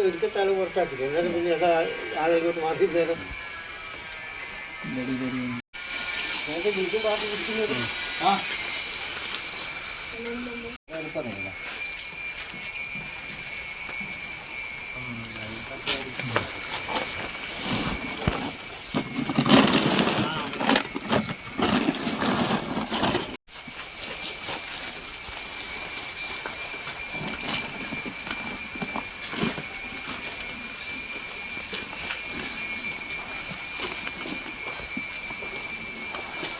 എടുത്തിട്ടാലും കുറച്ചാക്കി എന്നാലും പിന്നെ ഏതാ ആളിങ്ങോട്ട് മാറ്റി തരാം നമുക്ക് ബിജു പാർട്ടി ഇരിക്കുന്നത്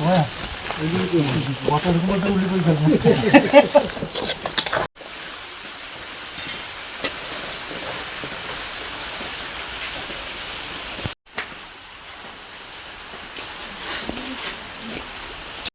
뭐야? 왔다 리고 올리고 있잖아.